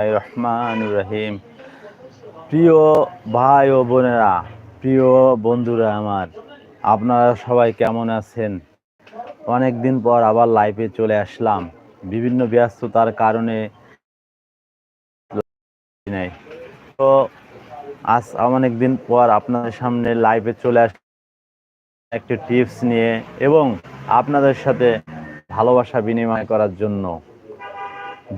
রহমান রহিম প্রিয় ভাই ও বোনেরা, প্রিয় বন্ধুরা আমার, আপনারা সবাই কেমন আছেন? অনেক দিন পর আবার লাইভে চলে আসলাম। বিভিন্ন ব্যস্ততার কারণে তো আজ অনেক দিন পর আপনাদের সামনে লাইভে চলে আস একটি টিপস নিয়ে এবং আপনাদের সাথে ভালোবাসা বিনিময় করার জন্য।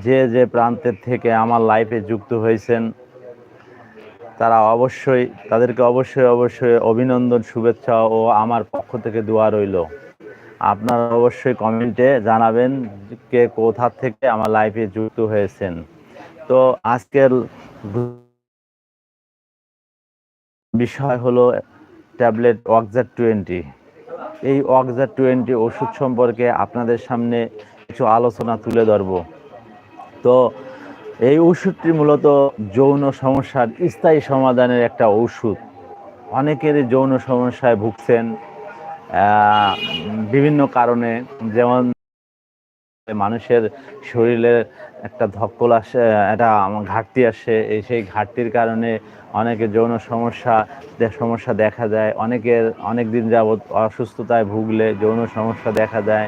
যে যে প্রান্তের থেকে আমার লাইফে যুক্ত হয়েছেন, তারা অবশ্যই, তাদেরকে অবশ্যই অবশ্যই অভিনন্দন, শুভেচ্ছা ও আমার পক্ষ থেকে দোয়া রইল। আপনারা অবশ্যই কমেন্টে জানাবেন কে কোথা থেকে আমার লাইফে যুক্ত হয়েছেন। তো আজকের বিষয় হলো ট্যাবলেট ওয়াকজার টোয়েন্টি। এই ওয়াকজার টোয়েন্টি ওষুধ সম্পর্কে আপনাদের সামনে কিছু আলোচনা তুলে ধরবো। তো এই ওষুধটি মূলত যৌন সমস্যার স্থায়ী সমাধানের একটা ওষুধ। অনেকেরই যৌন সমস্যায় ভুগছেন বিভিন্ন কারণে। যেমন মানুষের শরীরে একটা ধক্কল আসে, একটা ঘাটতি আসে, এই সেই ঘাটতির কারণে অনেকে যৌন সমস্যা সমস্যা দেখা যায় অনেকের অনেক দিন যাবৎ অসুস্থতায় ভুগলে যৌন সমস্যা দেখা যায়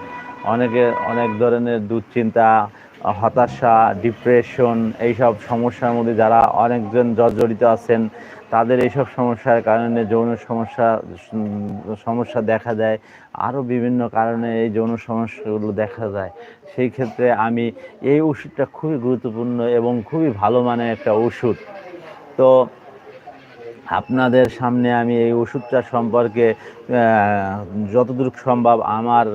অনেকে অনেক ধরনের দুশ্চিন্তা হতাশা ডিপ্রেশন এইসব সমস্যার মধ্যে যারা অনেকজন জর্জরিত আছেন, তাদের এইসব সমস্যার কারণে যৌন সমস্যা সমস্যা দেখা দেয়। আরও বিভিন্ন কারণে এই যৌন সমস্যাগুলো দেখা যায় সেই ক্ষেত্রে আমি এই ওষুধটা খুবই গুরুত্বপূর্ণ এবং খুবই ভালো মানের একটা ওষুধ। তো আপনাদের সামনে আমি এই ওষুধটা সম্পর্কে যতদূর সম্ভব আমার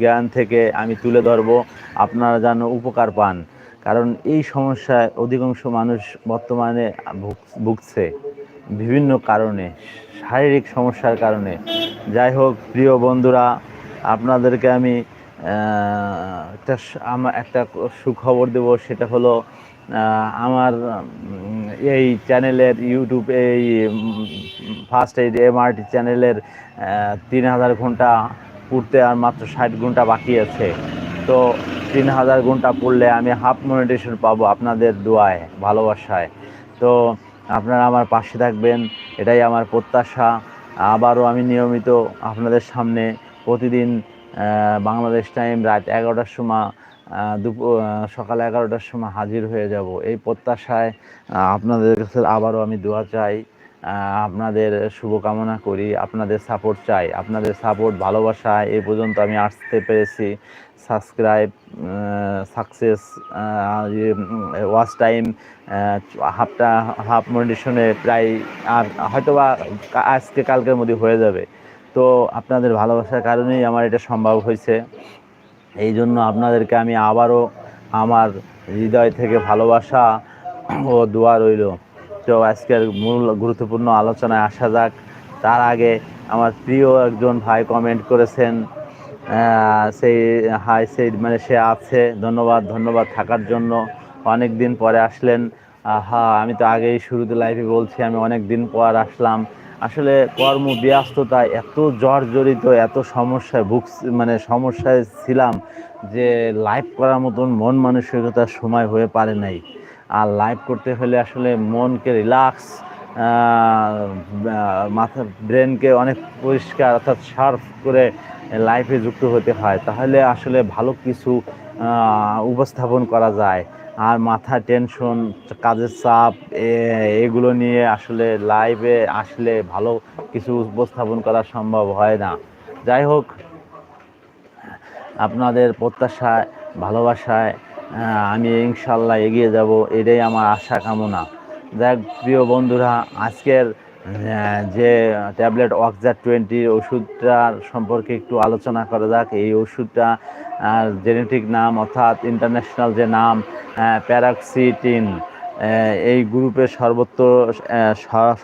জ্ঞান থেকে আমি তুলে ধরবো। আপনারা যেন উপকার পান। কারণ এই সমস্যায় অধিকাংশ মানুষ বর্তমানে ভুগছে বিভিন্ন কারণে, শারীরিক সমস্যার কারণে। যাই হোক, প্রিয় বন্ধুরা, আপনাদেরকে আমি একটা আমার একটা সুখবর দেব, সেটা হলো আমার এই চ্যানেলের ইউটিউব এই ফার্স্ট এই এমআরটি চ্যানেলের তিন হাজার ঘণ্টা পড়তে আর মাত্র ষাট ঘণ্টা বাকি আছে। তো তিন হাজার ঘণ্টা পড়লে আমি হাফ মনিটেশন পাবো আপনাদের দোয়ায়, ভালোবাসায়। তো আপনারা আমার পাশে থাকবেন, এটাই আমার প্রত্যাশা। আবারও আমি নিয়মিত আপনাদের সামনে প্রতিদিন বাংলাদেশ টাইম রাত এগারোটার সময় দুপুর সকাল এগারোটার সময় হাজির হয়ে যাব। এই প্রত্যাশায় আপনাদের কাছে আবারও আমি দোয়া চাই। আপনাদের শুভকামনা করি, আপনাদের সাপোর্ট চাই। আপনাদের সাপোর্ট ভালোবাসা, এই পর্যন্ত আমি আসতে পেরেছি। সাবস্ক্রাইব সাকসেস ওয়াচ টাইম হাফটা হাফ মনিটেশনে প্রায় আর হয়তোবা আজকে কালকের মধ্যে হয়ে যাবে। তো আপনাদের ভালোবাসার কারণেই আমার এটা সম্ভব হয়েছে। এই জন্য আপনাদেরকে আমি আবারও আমার হৃদয় থেকে ভালোবাসা ও দোয়া রইল। তো আজকের মূল গুরুত্বপূর্ণ আলোচনায় আসা যাক। তার আগে আমার প্রিয় একজন ভাই কমেন্ট করেছেন সেই হাই সেই মানে সে আছে। ধন্যবাদ ধন্যবাদ থাকার জন্য। অনেক দিন পরে আসলেন। হ্যাঁ আমি তো আগেই শুরুতে লাইভে বলছি, আমি অনেক দিন পর আসলাম। আসলে কর্ম ব্যস্ততায় এত জর্জরিত, এত সমস্যায় ভুগ মানে সমস্যায় ছিলাম যে লাইভ করার মতন মন মানসিকতার সময় হয়ে পারে নাই। আর লাইভ করতে হলে আসলে মনকে রিল্যাক্স মাথা ব্রেনকে অনেক পরিষ্কার অর্থাৎ শার্প করে লাইফে যুক্ত হতে হয়। তাহলে আসলে ভালো কিছু উপস্থাপন করা যায়। আর মাথা টেনশন কাজের চাপ এগুলো নিয়ে আসলে লাইভে আসলে ভালো কিছু উপস্থাপন করা সম্ভব হয় না। যাই হোক, আপনাদের প্রত্যাশায়, ভালোবাসায় আমি ইনশাল্লাহ এগিয়ে যাব, এটাই আমার আশা কামনা। দেখ, প্রিয় বন্ধুরা, আজকের যে ট্যাবলেট অক্সার টোয়েন্টির ওষুধটার সম্পর্কে একটু আলোচনা করা যাক। এই ওষুধটা জেনেটিক নাম অর্থাৎ ইন্টারন্যাশনাল যে নাম প্যারাক্সিটিন এই গ্রুপের সর্বত্র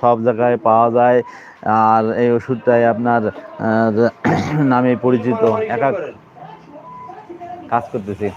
সব জায়গায় পাওয়া যায়। আর এই ওষুধটাই আপনার নামে পরিচিত। একা কাজ করতেছি।